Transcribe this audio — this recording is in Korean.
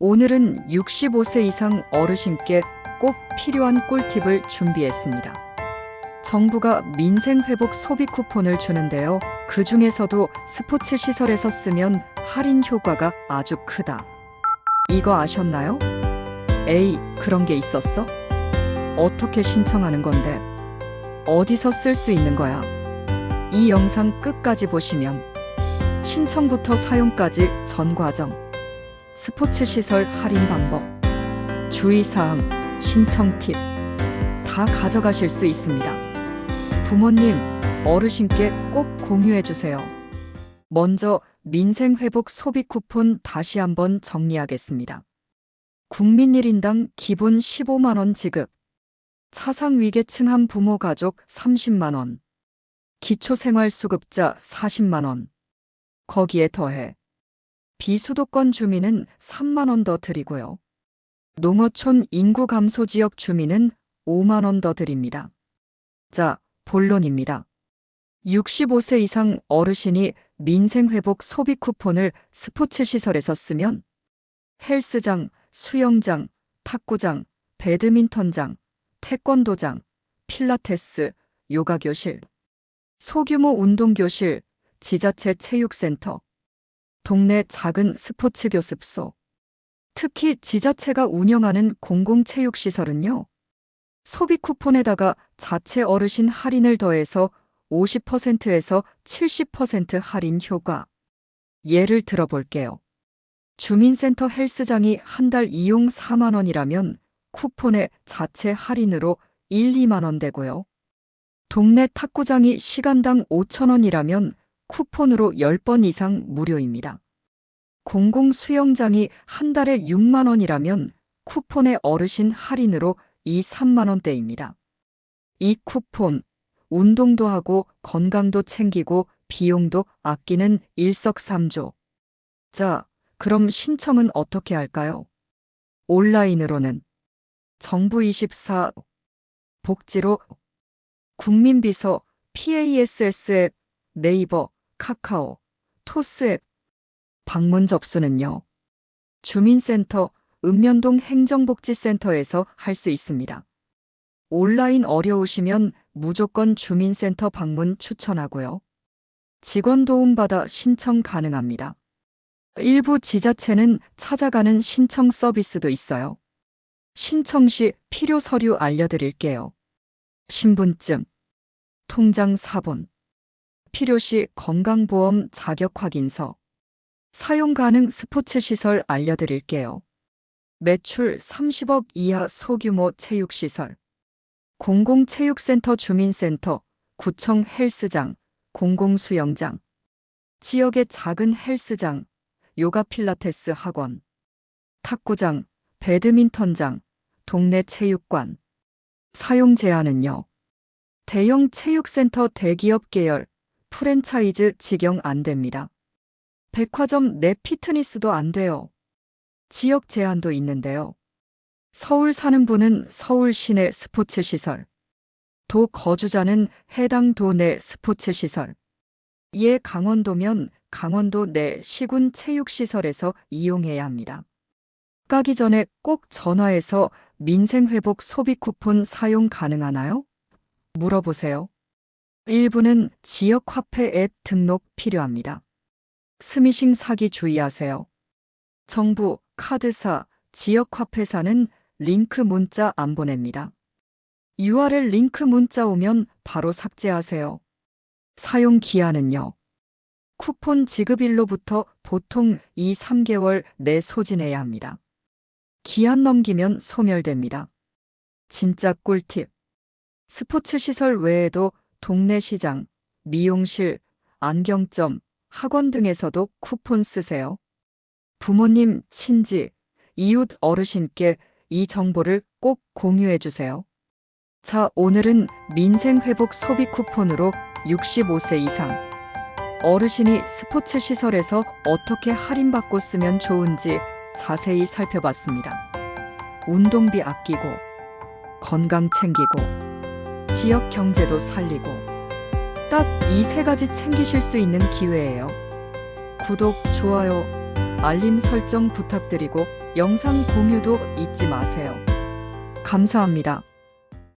오늘은 65세 이상 어르신께 꼭 필요한 꿀팁을 준비했습니다. 정부가 민생회복 소비 쿠폰을 주는데요. 그 중에서도 스포츠 시설에서 쓰면 할인 효과가 아주 크다. 이거 아셨나요? 에이, 그런 게 있었어? 어떻게 신청하는 건데? 어디서 쓸 수 있는 거야? 이 영상 끝까지 보시면 신청부터 사용까지 전 과정, 스포츠 시설 할인 방법, 주의사항, 신청 팁, 다 가져가실 수 있습니다. 부모님, 어르신께 꼭 공유해 주세요. 먼저 민생 회복 소비 쿠폰 다시 한번 정리하겠습니다. 국민 1인당 기본 15만 원 지급, 차상 위계층 한 부모 가족 30만 원, 기초생활수급자 40만 원, 거기에 더해 비수도권 주민은 3만 원 더 드리고요. 농어촌 인구 감소 지역 주민은 5만 원 더 드립니다. 자, 본론입니다. 65세 이상 어르신이 민생회복 소비 쿠폰을 스포츠 시설에서 쓰면 헬스장, 수영장, 탁구장, 배드민턴장, 태권도장, 필라테스, 요가교실, 소규모 운동교실, 지자체 체육센터, 동네 작은 스포츠 교습소, 특히 지자체가 운영하는 공공체육시설은요, 소비 쿠폰에다가 자체 어르신 할인을 더해서 50%에서 70% 할인 효과. 예를 들어 볼게요. 주민센터 헬스장이 한 달 이용 4만 원이라면 쿠폰에 자체 할인으로 1, 2만 원 되고요. 동네 탁구장이 시간당 5천 원이라면 쿠폰으로 10번 이상 무료입니다. 공공 수영장이 한 달에 6만 원이라면 쿠폰의 어르신 할인으로 2, 3만 원대입니다. 이 쿠폰, 운동도 하고 건강도 챙기고 비용도 아끼는 일석삼조. 자, 그럼 신청은 어떻게 할까요? 온라인으로는 정부24 복지로 국민비서 PASS 앱 네이버, 카카오, 토스 앱 방문 접수는요. 주민센터, 읍면동 행정복지센터에서 할 수 있습니다. 온라인 어려우시면 무조건 주민센터 방문 추천하고요. 직원 도움받아 신청 가능합니다. 일부 지자체는 찾아가는 신청 서비스도 있어요. 신청 시 필요 서류 알려드릴게요. 신분증, 통장 사본, 필요시 건강보험 자격 확인서, 사용 가능 스포츠 시설 알려드릴게요. 매출 30억 이하 소규모 체육시설, 공공체육센터 주민센터, 구청 헬스장, 공공수영장, 지역의 작은 헬스장, 요가 필라테스 학원, 탁구장, 배드민턴장, 동네 체육관. 사용 제한은요. 대형 체육센터 대기업 계열, 프랜차이즈 직영 안 됩니다. 백화점 내 피트니스도 안 돼요. 지역 제한도 있는데요. 서울 사는 분은 서울 시내 스포츠 시설, 도 거주자는 해당 도 내 스포츠 시설, 예 강원도면 강원도 내 시군 체육시설에서 이용해야 합니다. 가기 전에 꼭 전화해서 민생회복 소비 쿠폰 사용 가능하나요? 물어보세요. 일부는 지역 화폐 앱 등록 필요합니다. 스미싱 사기 주의하세요. 정부, 카드사, 지역 화폐사는 링크 문자 안 보냅니다. URL 링크 문자 오면 바로 삭제하세요. 사용 기한은요. 쿠폰 지급일로부터 보통 2, 3개월 내 소진해야 합니다. 기한 넘기면 소멸됩니다. 진짜 꿀팁. 스포츠 시설 외에도 동네 시장, 미용실, 안경점, 학원 등에서도 쿠폰 쓰세요. 부모님, 친지, 이웃 어르신께 이 정보를 꼭 공유해 주세요. 자, 오늘은 민생회복 소비 쿠폰으로 65세 이상 어르신이 스포츠 시설에서 어떻게 할인받고 쓰면 좋은지 자세히 살펴봤습니다. 운동비 아끼고, 건강 챙기고, 지역 경제도 살리고, 딱 이 세 가지 챙기실 수 있는 기회예요. 구독, 좋아요, 알림 설정 부탁드리고 영상 공유도 잊지 마세요. 감사합니다.